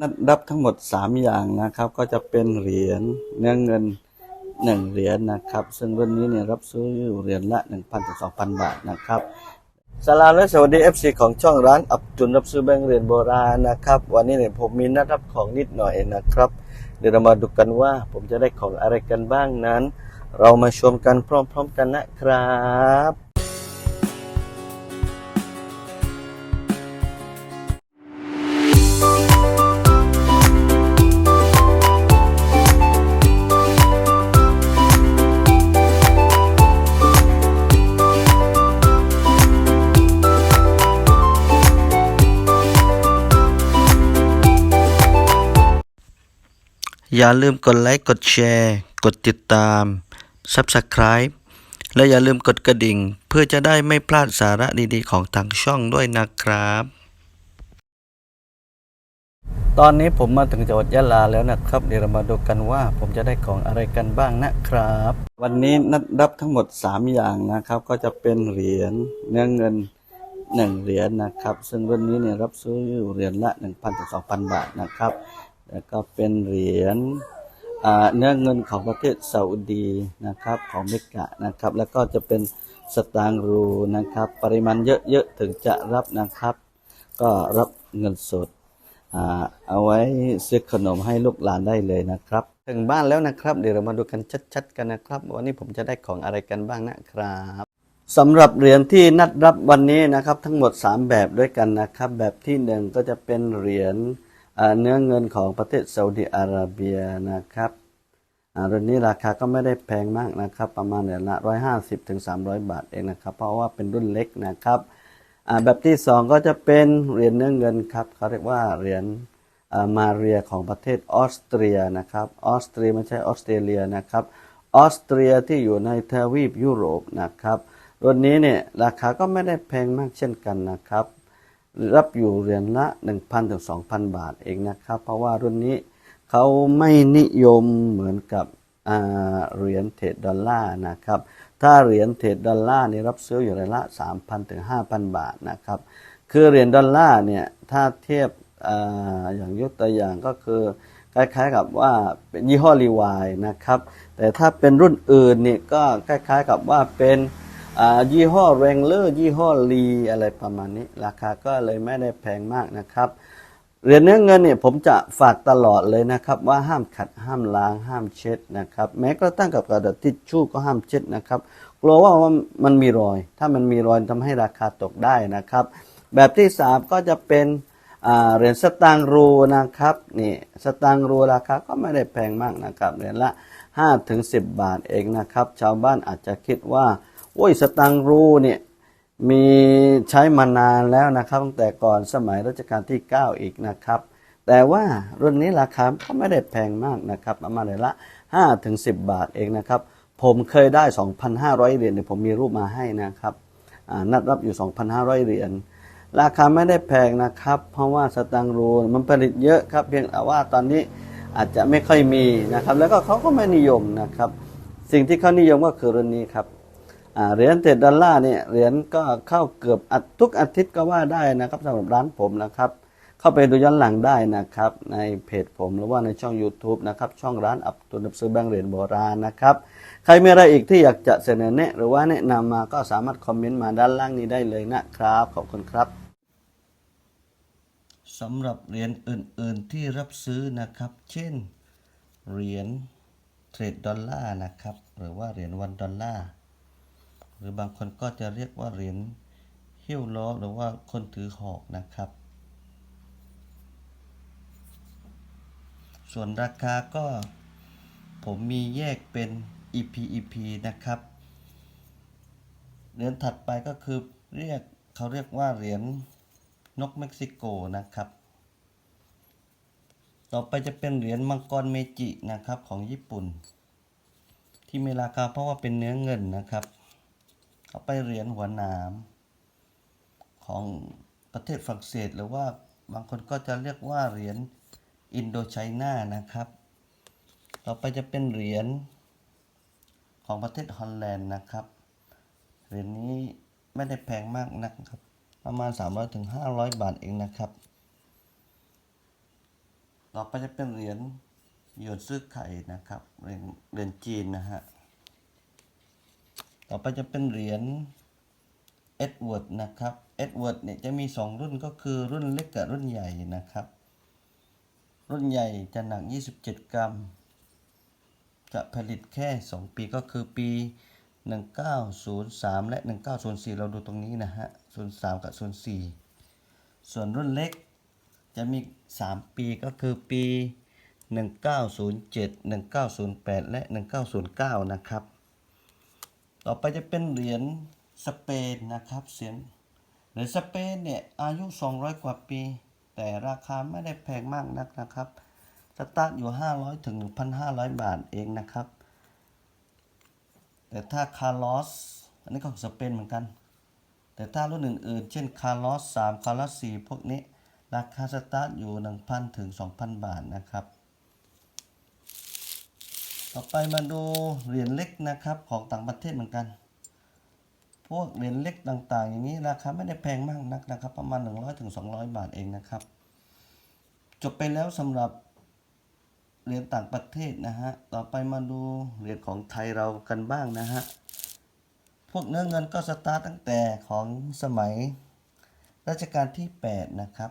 นัดรับทั้งหมด 3 อย่างนะครับ ก็จะเป็นเหรียญเนื้อเงิน 1 เหรียญนะครับ ซึ่งรุ่นนี้เนี่ยรับซื้ออยู่เหรียญละ 1,000ถึง2,000 บาทนะครับสลามและสวัสดี FC ของช่องร้านอับจุนรับซื้อแบงค์เหรียญโบราณนะครับ วันนี้เนี่ยผมมีนัดรับของนิดหน่อยนะครับ เดี๋ยวเรามาดูกันว่าผมจะได้ของอะไรกันบ้างนั้น เรามาชมกันพร้อม ๆ กันนะครับ อย่าลืมกดไลค์ กดแชร์ กดติดตาม Subscribe และอย่าลืมกดกระดิ่ง เพื่อจะได้ไม่พลาดสาระดีๆ ของทางช่องด้วยนะครับ ตอนนี้ผมมาถึงจังหวัดยะลาแล้วนะครับ เดี๋ยวเรามาดูกันว่าผมจะได้ของอะไรกันบ้างนะครับ วันนี้นัดรับทั้งหมด 3 อย่างนะครับ ก็จะเป็นเหรียญเนื้อเงิน1เหรียญนะครับ ซึ่งรุ่นนี้เนี่ยรับซื้ออยู่เหรียญละ1,000ถึง2,000 บาทนะครับ แล้วก็เป็นเหรียญเนื้อเงินของประเทศซาอุดีนะครับของเมกะนะครับ แล้วก็จะเป็นสตางรูนะครับ ปริมาณเยอะๆถึงจะรับนะครับ ก็รับเงินสดเอาไว้ซื้อขนมให้ลูกหลานได้เลยนะครับ ถึงบ้านแล้วนะครับ เดี๋ยวเรามาดูกันชัดๆกันนะครับ วันนี้ผมจะได้ของอะไรกันบ้างนะครับสำหรับเหรียญที่นัดรับวันนี้นะครับ ทั้งหมด 3 แบบด้วยกันนะครับ แบบที่หนึ่งก็จะเป็นเหรียญ เนื้อเงินของประเทศซาอุดิอาระเบียนะครับรุ่นนี้ราคาก็ไม่ได้แพงมากนะครับ ประมาณเหรียละร้อยห้าสิบถึงสามร้อยบาทเองนะครับ เพราะว่าเป็นรุ่นเล็กนะครับแบบที่สองก็จะเป็นเหรียญเนื้อเงินครับเขาเรียกว่าเหรียญมาเรียของประเทศออสเตรียนะครับออสเตรียไม่ใช่ออสเตรเลียนะครับออสเตรียที่อยู่ในทวีปยุโรปนะครับรุ่นนี้เนี่ยราคาก็ไม่ได้แพงมากเช่นกันนะครับ รับอยู่เหรียญละ 1,000ถึง2,000 บาทเองนะครับ เพราะว่ารุ่นนี้เขาไม่นิยมเหมือนกับเหรียญเทรดดอลลาร์นะครับ ถ้าเหรียญเทรดดอลลาร์นี่รับซื้ออยู่เหรียญละ 3,000ถึง5,000 บาทนะครับ คือเหรียญดอลลาร์เนี่ยถ้าเทียบออย่างยกตัวอย่างก็คือคล้ายๆกับว่าเป็นยี่ห้อรีวายนะครับ แต่ถ้าเป็นรุ่นอื่นเนี่ยก็คล้ายๆกับว่าเป็น ยี่ห้อแรงเลอร์ยี่ห้อลีอะไรประมาณนี้ ราคาก็เลยไม่ได้แพงมากนะครับเหรียญเนื้อเงินเนี่ยผมจะฝากตลอดเลยนะครับ ว่าห้ามขัดห้ามล้างห้ามเช็ดนะครับ แม้กระทั่งกับกระดาษทิชชู่ก็ห้ามเช็ดนะครับกลัวว่ามันมีรอย ถ้ามันมีรอยทำให้ราคาตกได้นะครับ แบบที่สามก็จะเป็นเหรียญสตางค์รูนะครับนี่สตางค์รูราคาก็ไม่ได้แพงมากนะครับเหรียญละ5ถึง10 บาทเองนะครับ ชาวบ้านอาจจะคิดว่า โอ้ยสตังรูเนี่ยมีใช้มานานแล้วนะครับ ตั้งแต่ก่อนสมัยรัชกาลที่ 9 อีกนะครับ แต่ว่ารุ่นนี้ราคาก็ไม่ได้แพงมากนะครับ ประมาณละ5ถึง10 บาทเองนะครับ ผมเคยได้ 2,500 เหรียญเนี่ยผมมีรูปมาให้นะครับนัดรับอยู่ 2,500 เหรียญราคาไม่ได้แพงนะครับ เพราะว่าสตังรูมันผลิตเยอะครับ เพียงแต่ว่าตอนนี้อาจจะไม่ค่อยมีนะครับ แล้วก็เขาก็ไม่นิยมนะครับ สิ่งที่เขานิยมก็คือรุ่นนี้ครับ เหรียญเจ็ดดอลลาร์เนี่ยเหรียญก็เข้าเกือบทุกอาทิตย์ก็ว่าได้นะครับสำหรับร้านผมนะครับ เข้าไปดูย้อนหลังได้นะครับ ในเพจผมหรือว่าในช่อง YouTube นะครับ ช่องร้านอับตุนับซื้อแบงเหรียญโบราณนะครับ ใครมีอะไรอีกที่อยากจะเสนอแนะ หรือว่าแนะนำมาก็สามารถคอมเมนต์มาด้านล่างนี้ได้เลยนะครับ ขอบคุณครับสำหรับเหรียญอื่น ๆ ที่รับซื้อนะครับ เช่นเหรียญเทรดดอลลาร์นะครับ หรือว่าเหรียญวันดอลลาร์ รือบางคนก็จะเรียกว่าเหรียญหิ้วล้อหรือว่าคนถือหอกนะครับ ส่วนราคาก็ผมมีแยกเป็น EP EP นะครับ เหรียญถัดไปก็คือเรียกเขาเรียกว่าเหรียญนกเม็กซิโกนะครับ ต่อไปจะเป็นเหรียญมังกรเมจินะครับของญี่ปุ่น ที่มีราคาเพราะว่าเป็นเนื้อเงินนะครับ ต่อไปเหรียญหัวหนามของประเทศฝรั่งเศส หรือว่าบางคนก็จะเรียกว่าเหรียญอินโดไชน่านะครับ ต่อไปจะเป็นเหรียญของประเทศฮอลแลนด์นะครับ เหรียญนี้ไม่ได้แพงมากนักครับ ประมาณ 300-500 บาทเองนะครับ ต่อไปจะเป็นเหรียญหยวนซื้อไข่นะครับ เหรียญเหรียญจีนนะฮะ ต่อไปจะเป็นเหรียญเอ็ดเวิร์ดนะครับเอ็ดเวิร์ดเนี่ยจะมีสองรุ่นก็คือรุ่นเล็กกับรุ่นใหญ่นะครับ รุ่นใหญ่จะหนัก 27 กรัม จะผลิตแค่ 2 ปีก็คือปี 1903 และ 1904 เราดูตรงนี้นะฮะ 03 กับ 04 ส่วนรุ่นเล็กจะมี 3 ปีก็คือปี 1907 1908 และ 1909 นะครับ ต่อไปจะเป็นเหรียญสเปนนะครับเสียงเหรียญสเปนเนี่ยอายุ 200 กว่าปี แต่ราคาไม่ได้แพงมากนักนะครับสตาร์ทอยู่ 500 ถึง 1,500 บาทเองนะครับ แต่ถ้าคาร์ลอสอันนี้ก็ของสเปนเหมือนกัน แต่ถ้ารุ่นอื่นๆ เช่นคาร์ลอส3คาร์ลอส4พวกนี้ ราคาสตาร์ทอยู่ 1,000 ถึง 2,000 บาทนะครับ ต่อไปมาดูเหรียญเล็กนะครับของต่างประเทศเหมือนกัน พวกเหรียญเล็กต่างๆ อย่างนี้ราคาไม่ได้แพงมากนักนะครับ ประมาณ 100ถึง200บาทเองนะครับ จบไปแล้วสำหรับเหรียญต่างประเทศนะฮะ ต่อไปมาดูเหรียญของไทยเรากันบ้างนะฮะ พวกเนื้อเงินก็สตาร์ตตั้งแต่ของสมัยรัชกาลที่ 8 นะครับ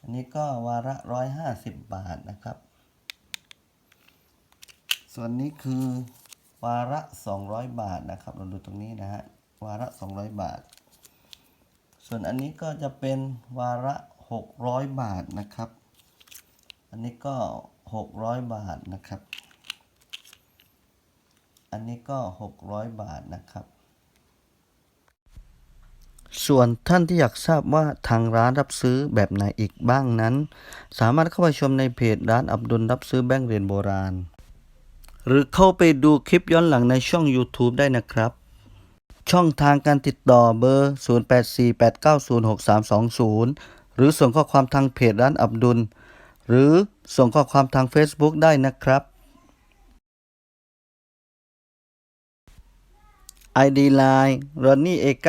อันนี้ก็วาระร้อยห้าสิบบาทนะครับ ส่วนนี้คือวาระสองร้อยบาทนะครับ เราดูตรงนี้นะฮะ วาระสองร้อยบาท ส่วนอันนี้ก็จะเป็นวาระหกร้อยบาทนะครับ อันนี้ก็หกร้อยบาทนะครับ อันนี้ก็หกร้อยบาทนะครับ ส่วนท่านที่อยากทราบว่าทางร้านรับซื้อแบบไหนอีกบ้างนั้น สามารถเข้าไปชมในเพจร้านอับดุลรับซื้อแบงก์เหรียญโบราณ หรือเข้าไปดูคลิปย้อนหลังในช่อง YouTube ได้นะครับ ช่องทางการติดต่อเบอร์ 0848906320 หรือส่งข้อความทางเพจร้านอับดุล หรือส่งข้อความทาง Facebook ได้นะครับ ID Line Ronnie A9 เ